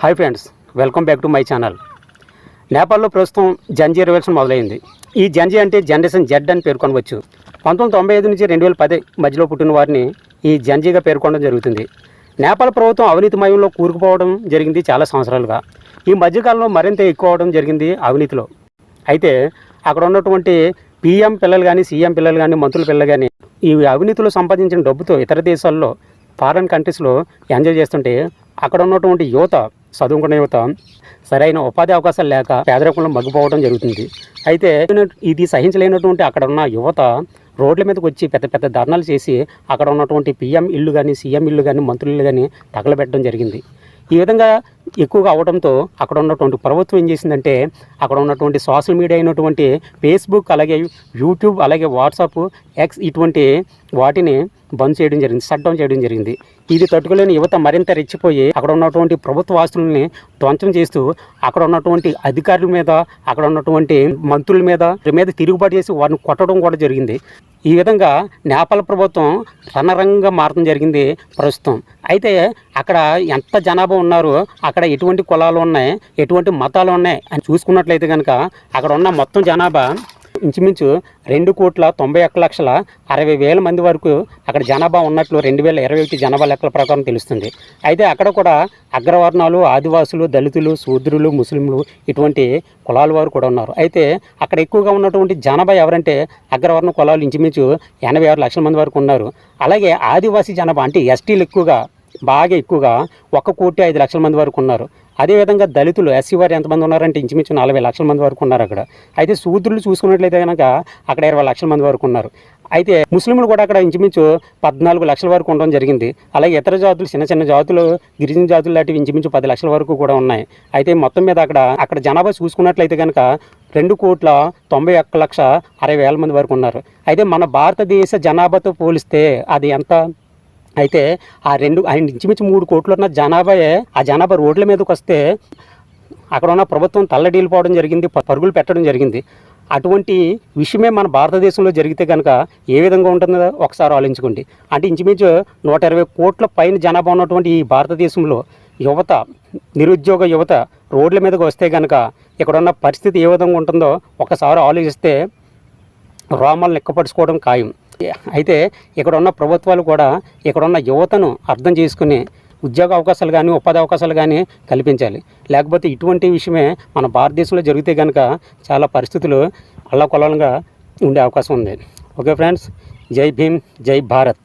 Hi friends welcome back to my channel నేపాల్లో ప్రస్తుతం జంజీ revolution మొదలైంది. ఈ జంజీ అంటే జనరేషన్ జెడ్ అని పేర్కొనవచ్చు. పంతొమ్మిది తొంభై ఐదు నుంచి రెండు వేల పది మధ్యలో పుట్టిన వారిని ఈ జంజీగా పేర్కొనడం జరుగుతుంది. నేపాల్ ప్రభుత్వం అవినీతిమయంలో కూరుకుపోవడం జరిగింది చాలా సంవత్సరాలుగా. ఈ మధ్యకాలంలో మరింత ఎక్కువ అవడం జరిగింది అవినీతిలో. అయితే అక్కడ ఉన్నటువంటి పీఎం పిల్లలు కానీ సీఎం పిల్లలు కానీ మంత్రుల పిల్లలు కానీ ఈ అవినీతిలో సంపాదించిన డబ్బుతో ఇతర దేశాల్లో ఫారెన్ కంట్రీస్లో ఎంజాయ్ చేస్తుంటే అక్కడ ఉన్నటువంటి యువత చదువుకున్న యువత సరైన ఉపాధి అవకాశాలు లేక పేదరికంలో మగ్గిపోవడం జరుగుతుంది. అయితే ఇది సహించలేనటువంటి అక్కడ ఉన్న యువత రోడ్ల మీదకి వచ్చి పెద్ద పెద్ద ధర్నాలు చేసి అక్కడ ఉన్నటువంటి పిఎం ఇల్లు కానీ సీఎం ఇల్లు కానీ మంత్రులు కానీ తగలబెట్టడం జరిగింది. ఈ విధంగా ఎక్కువగా అవడంతో అక్కడ ఉన్నటువంటి ప్రభుత్వం ఏం చేసిందంటే అక్కడ ఉన్నటువంటి సోషల్ మీడియా అయినటువంటి ఫేస్బుక్ అలాగే యూట్యూబ్ అలాగే వాట్సాప్ ఎక్స్ ఇటువంటి వాటిని బంద్ చేయడం జరిగింది షట్డౌన్ చేయడం జరిగింది. ఇది తట్టుకోలేని యువత మరింత రెచ్చిపోయి అక్కడ ఉన్నటువంటి ప్రభుత్వ ఆస్తుల్ని ధ్వంసం చేస్తూ అక్కడ ఉన్నటువంటి అధికారుల మీద అక్కడ ఉన్నటువంటి మంత్రుల మీద మీద తిరుగుబాటు చేసి వారిని కొట్టడం కూడా జరిగింది. ఈ విధంగా నేపాల్ ప్రభుత్వం రణరంగంగా మారడం జరిగింది ప్రస్తుతం. అయితే అక్కడ ఎంత జనాభా ఉన్నారో అక్కడ ఎటువంటి కులాలు ఉన్నాయి ఎటువంటి మతాలు ఉన్నాయి అని చూసుకున్నట్లయితే కనుక అక్కడ ఉన్న మొత్తం జనాభా ఇంచుమించు రెండు కోట్ల తొంభై ఒక్క లక్షల అరవై వేల మంది వరకు అక్కడ జనాభా ఉన్నట్లు రెండు వేల ఇరవై ఒకటి జనాభా లెక్కల ప్రకారం తెలుస్తుంది. అయితే అక్కడ కూడా అగ్రవర్ణాలు ఆదివాసులు దళితులు శూద్రులు ముస్లింలు ఇటువంటి కులాల వారు కూడా ఉన్నారు. అయితే అక్కడ ఎక్కువగా ఉన్నటువంటి జనాభా ఎవరంటే అగ్రవర్ణ కులాలు ఇంచుమించు ఎనభై ఆరు లక్షల మంది వరకు ఉన్నారు. అలాగే ఆదివాసీ జనాభా అంటే ఎస్టీలు ఎక్కువగా బాగా ఎక్కువగా ఒక కోటి ఐదు లక్షల మంది వరకు ఉన్నారు. అదేవిధంగా దళితులు ఎస్సీ వారు ఎంతమంది ఉన్నారంటే ఇంచుమించు నలభై లక్షల మంది వరకు ఉన్నారు అక్కడ. అయితే శూద్రులు చూసుకున్నట్లయితే కనుక అక్కడ ఇరవై లక్షల మంది వరకు ఉన్నారు. అయితే ముస్లింలు కూడా అక్కడ ఇంచుమించు పద్నాలుగు లక్షల వరకు ఉండడం జరిగింది. అలాగే ఇతర జాతులు చిన్న చిన్న జాతులు గిరిజన జాతులు లాంటివి ఇంచుమించు పది లక్షల వరకు కూడా ఉన్నాయి. అయితే మొత్తం మీద అక్కడ అక్కడ జనాభా చూసుకున్నట్లయితే కనుక రెండు కోట్ల తొంభై ఒక్క లక్ష అరవై వేల మంది వరకు ఉన్నారు. అయితే మన భారతదేశ జనాభాతో పోలిస్తే అది ఎంత? అయితే ఆ రెండు ఆయన ఇంచుమించు మూడు కోట్లు ఉన్న జనాభాయే ఆ జనాభా రోడ్ల మీదకి వస్తే అక్కడ ఉన్న ప్రభుత్వం తల్లడీలిపోవడం జరిగింది పరుగులు పెట్టడం జరిగింది. అటువంటి విషయమే మన భారతదేశంలో జరిగితే కనుక ఏ విధంగా ఉంటుందో ఒకసారి ఆలోచించుకోండి. అంటే ఇంచుమించు నూట ఇరవై కోట్ల పైన జనాభా ఉన్నటువంటి ఈ భారతదేశంలో యువత నిరుద్యోగ యువత రోడ్ల మీదకి వస్తే కనుక ఇక్కడ ఉన్న పరిస్థితి ఏ విధంగా ఉంటుందో ఒకసారి ఆలోచిస్తే రోమాలు లెక్కపరుచుకోవడం ఖాయం. అయితే ఇక్కడ ఉన్న ప్రభుత్వాలు కూడా ఇక్కడ ఉన్న యువతను అర్థం చేసుకుని ఉద్యోగ అవకాశాలు కానీ ఉపాధి అవకాశాలు కానీ కల్పించాలి. లేకపోతే ఇటువంటి విషయమే మన భారతదేశంలో జరిగితే కనుక చాలా పరిస్థితులు అల్లకొల్లంగా ఉండే అవకాశం ఉంది. ఓకే ఫ్రెండ్స్ జై భీమ్ జై భారత్.